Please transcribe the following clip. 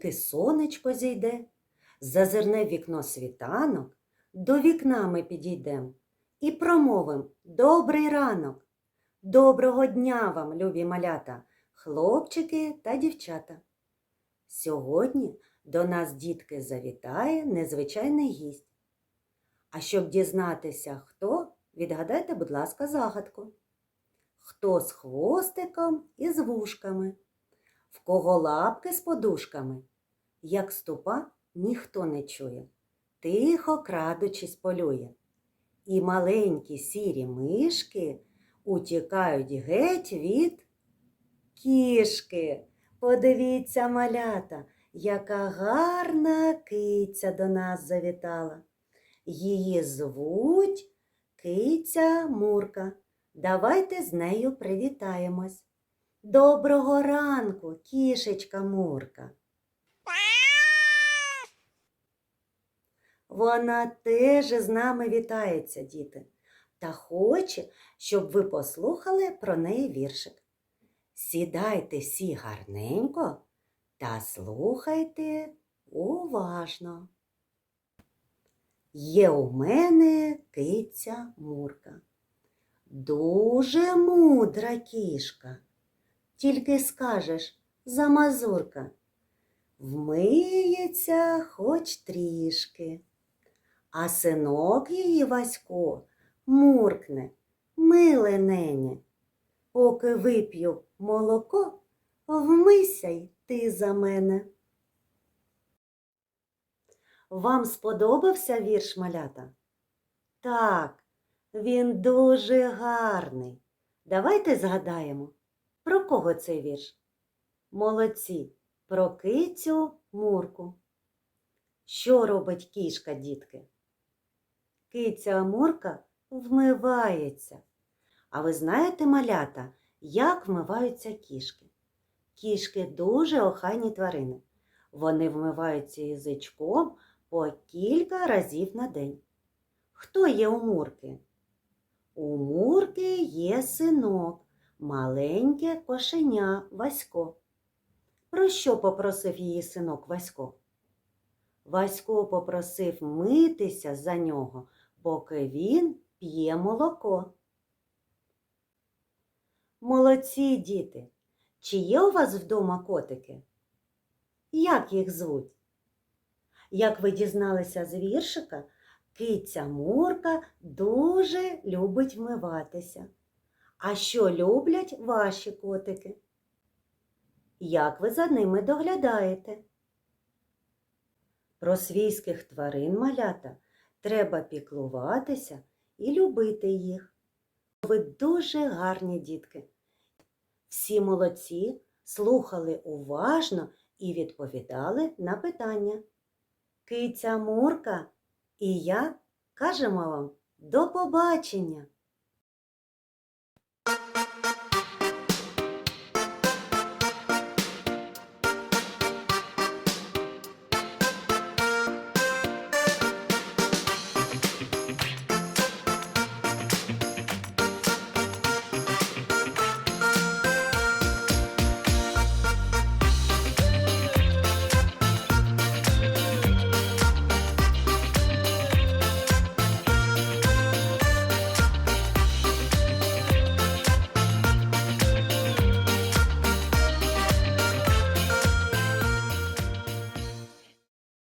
тільки сонечко зійде, зазирне вікно світанок, до вікна ми підійдем і промовим добрий ранок. Доброго дня вам, любі малята, хлопчики та дівчата. Сьогодні до нас, дітки, завітає незвичайний гість. А щоб дізнатися, хто, відгадайте, будь ласка, загадку. Хто з хвостиком і з вушками? В кого лапки з подушками? Як ступа ніхто не чує, тихо крадучись полює. І маленькі сірі мишки утікають геть від кішки. Подивіться, малята, яка гарна киця до нас завітала. Її звуть киця Мурка. Давайте з нею привітаємось. Доброго ранку, кішечка Мурка. Вона теж з нами вітається, діти, та хоче, щоб ви послухали про неї віршик. Сідайте всі гарненько та слухайте уважно. Є у мене киця Мурка. Дуже мудра кішка. Тільки скажеш замазурка. Вмиється хоч трішки. А синок її Васько муркне, миле нене. Поки вип'ю молоко, вмийся й ти за мене. Вам сподобався вірш малята? Так, він дуже гарний. Давайте згадаємо, про кого цей вірш? Молодці, про кицю Мурку. Що робить кішка, дітки? Киця Мурка вмивається. А ви знаєте, малята, як вмиваються кішки? Кішки дуже охайні тварини. Вони вмиваються язичком по кілька разів на день. Хто є у Мурки? У Мурки є синок, маленьке кошеня Васько. Про що попросив її синок Васько? Васько попросив митися за нього, поки він п'є молоко. Молодці діти! Чи є у вас вдома котики? Як їх звуть? Як ви дізналися з віршика, киця Мурка дуже любить вмиватися. А що люблять ваші котики? Як ви за ними доглядаєте? Про свійських тварин малята треба піклуватися і любити їх. Ви дуже гарні дітки. Всі молодці слухали уважно і відповідали на питання. Киця Мурка і я кажемо вам до побачення!